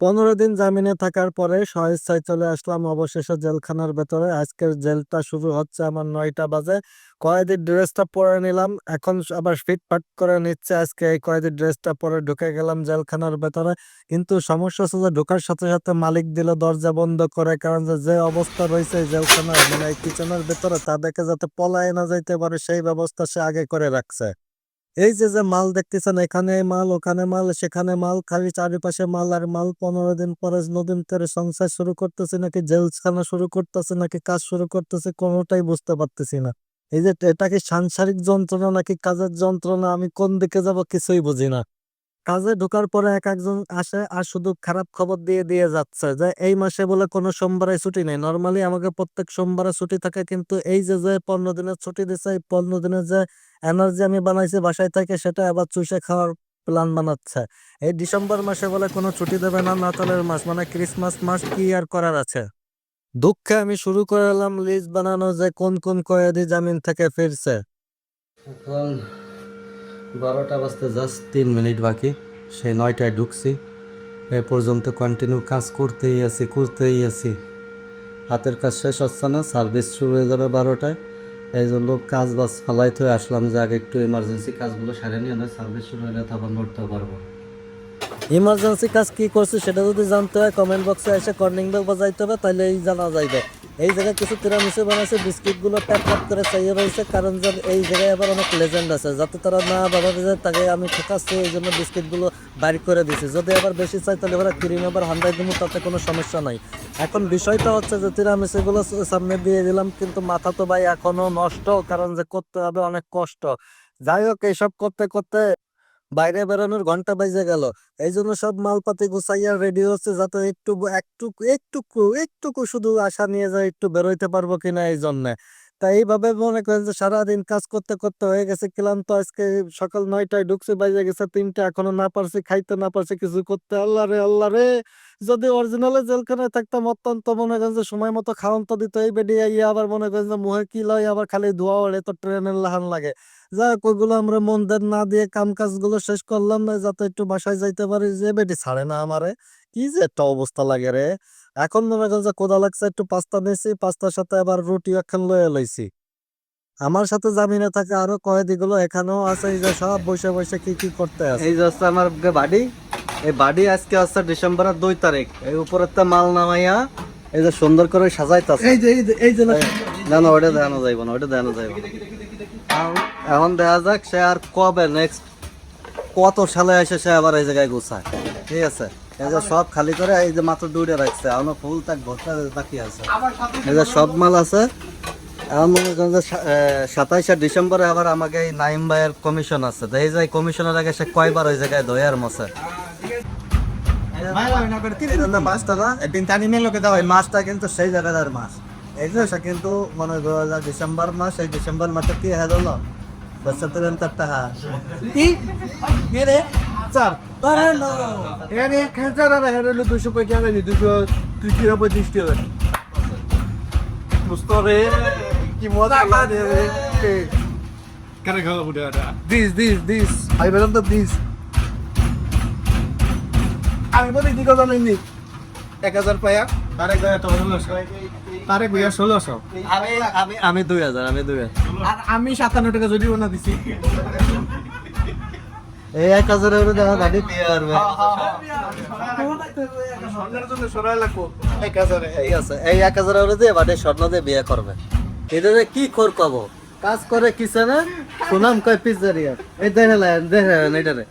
পনেরো দিন জামিনে থাকার পরে স্বেচ্ছায় চলে আসলাম অবশেষে জেলখানার ভেতরে। আজকের জেলটা শুরু হচ্ছে আমার নয়টা বাজে। কয়েদির ড্রেসটা পরে নিলাম। এখন আবার ফিটফাট করে নিচ্ছে। আজকে এই কয়েদির ড্রেসটা পরে ঢুকে গেলাম জেলখানার ভেতরে। কিন্তু সমস্যা হচ্ছে যে ঢোকার সাথে সাথে মালিক দিল দরজা বন্ধ করে। কারণ যে অবস্থা রয়েছে জেলখানার মানে কিচেনের ভেতরে তাদেরকে যাতে পলায় না যাইতে পারে, সেই ব্যবস্থা সে আগে করে রাখছে। এই যে যে মাল দেখতেছেন, এখানে মাল, ওখানে মাল, সেখানে মাল, খালি চারিপাশে মাল আর মাল, পনেরো দিন পরে নদীন করে সংসার শুরু করতেছে, নাকি জেলখানা শুরু করতেছে, নাকি কাজ শুরু করতেছে, কোনোটাই বুঝতে পারতেছি না। এই যে, এটা কি সাংসারিক যন্ত্রণা, নাকি কাজের যন্ত্রণা, আমি কোন দিকে যাব কিছুই বুঝি না। কাজে ঢোকার পরে এক একজন আসে আর শুধু খারাপ খবর দিয়ে দিয়ে যাচ্ছে যে, এই মাসে বলে কোনো সোমবারে ছুটি নেই। নর্মালি আমাকে প্রত্যেক সোমবারে ছুটি থাকে কিন্তু এই যে যে পনেরো দিনের ছুটি দিছে, এই পনেরো দিনের যে এনার্জি আমি বানাইছি বাসায় থেকে সেটা আবার চুষে খাওয়ার প্ল্যান বানাচ্ছে। এই ডিসেম্বর মাসে বলে কোনো ছুটি দেবে না, নাতালের মাস মানে ক্রিসমাস মাস কি আর করার আছে? দুঃখে আমি শুরু করে এলাম লিস্ট বানানো যে কোন কোন কয়েদি জামিন থেকে ফিরছে। বারোটা বাজতে জাস্ট তিন মিনিট বাকি। সেই নয়টায় ঢুকছি। এ পর্যন্ত কন্টিনিউ কাজ করতেই আছি করতেই আছি। হাতের কাজ শেষ হচ্ছে না সার্ভিস শুরু হয়ে যাবে বারোটায়। এই জন্য কাজ বাজ ফালাইতে আসলাম যে আগে একটু এমার্জেন্সি কাজগুলো সারে নিয়ে সার্ভিস শুরু হলে তখন নড়তে পারব। ইমার্জেন্সি কাজ কি করছে সেটা যদি জানতে হয় কমেন্ট বক্সে এসে কর্নিং বেল বাজাইতে হবে, তাহলে এই জানা যাইবে। এই জায়গায় কিছু তিরামিসু বানাইছে, বিস্কিটগুলো ট্যাপ ট্যাপ করে চাইয়ে রয়েছে, কারণ যে এই জায়গায় আবার অনেক লেজেন্ড আছে, যাতে তারা না বাবা যায় তাকে আমি ঠকাচ্ছি, এই জন্য বিস্কিটগুলো বাইর করে দিছি। যদি আবার বেশি চাই তাহলে এবার ক্রিম আবার হান্ডাই দিব তাতে কোনো সমস্যা নাই। এখন বিষয়টা হচ্ছে যে তিরামিসুগুলো সামনে দিয়ে দিলাম, কিন্তু মাথা তো ভাই এখনও নষ্ট, কারণ যে করতে হবে অনেক কষ্ট। যাই হোক, এইসব করতে করতে বাইরে বেরোনোর ঘণ্টা বাজে গেল। এই জন্য সব মালপাতি গুছাইয়া রেডি হচ্ছে যাতে একটু একটু, একটুকু একটুকু শুধু আশা নিয়ে যায় একটু বেরোইতে পারব কিনা এই জন্য তাই এইভাবে মনে করেন যে সারাদিন কাজ করতে করতে হয়ে গেছে, ক্লান্ত, আজকে সকাল নয়টায় ঢুকছে বাজে গেছে তিনটা, এখনও না পারছি, খাইতে না পারছি, কিছু করতে, আল্লাহ রে আল্লাহ রে। যদি অরিজিনালে জেলখানায় থাকতাম, অত্যন্ত মনে করেন যে সময় মতো খাওয়ান তো দিত, এই ইয়ে আবার মনে করেন যে মুহে কি লয়, আবার খালি ধোয়া ওড়ে, তো ট্রেনের লাহান লাগে। যাই হোক ওইগুলো আমরা মন দেন না দিয়ে কাম কাজগুলো শেষ করলাম না যাতে একটু বাসায় যাইতে পারি। যে বেটি ছাড়ে না আমারে। কি যে একটা অবস্থা লাগে রে। এখন মনে করেন যে কোদা লাগছে একটু পাস্তা নিয়েছি পাস্তার সাথে আবার রুটি এখন লয়ে লইছি। আমার সাথে জামিনে থাকে আরও কয়েদিগুলো এখানেও আছে এই যে সব বসে বসে কি কি করতে আছে। এই যে হচ্ছে আমার বাড়ি। এই বাড়ি আজকে হচ্ছে ডিসেম্বরের দুই তারিখ। এই উপরের তো মাল নামাইয়া এই যে সুন্দর করে সাজাইতাছে। এই যে এই যে এই যে না- না না ওটা দেখানো যাইব না ওটা দেখানো যাইব না। এখন- দেখা যাক সে আর কবে নেক্সট কত সালে এসে সে আবার এই জায়গায় গুছায়। ঠিক আছে? এই যে সব খালি করে এই যে মাত্র দুইটা রাখছে। এখনও ফুল তাক ভর্তা বাকি আছে। এই যে সব মাল আছে। এখন মনে করেন যে সাতাইশে ডিসেম্বরে আবার আমাকে এই নাইম ভাইয়ের কমিশন আছে। তো এই যে কমিশনের আগে সে কয়বার ওই জায়গায় দয়ার মছে? মাছটা না একদিন টানি নিয়ে লোকে দেওয়া মাছটা কিন্তু সেই জায়গার মাছ। এই যে সে কিন্তু মনে করো যে ডিসেম্বর মাস এই ডিসেম্বর মাসে কি হয়ে গেল বছর তো তার টাকা কি কি রে স্যার এখানে খেলছে না এখানে হলো দুশো পঁয়ত্রিশ টাকা দুশো দুশো পঁয়ত্রিশ টাকা বুঝতো রে কি মজা লাগে রে Gotta go with that. This this this আমি বললাম তো দিস আমি বলি কি কথা নেই এক হাজার পায়া তারেক ভাইয়া তো ষোলোশো তারেক ভাইয়া ষোলোশো আমি আমি আমি দুই হাজার আমি দুই হাজার। আর আমি সাতান্ন টাকা জরিমানা দিছি। এই এক হাজারের উপরে দেখা এক হাজারে ঠিক আছে এই এক উপরে দিয়ে বাড়ির স্বর্ণ দিয়ে বিয়ে করবে। এদের কি কর কব? কাজ করে কিসে না? সুনাম কয় পিজারিয়া এই দেখেন দেখেন এটারে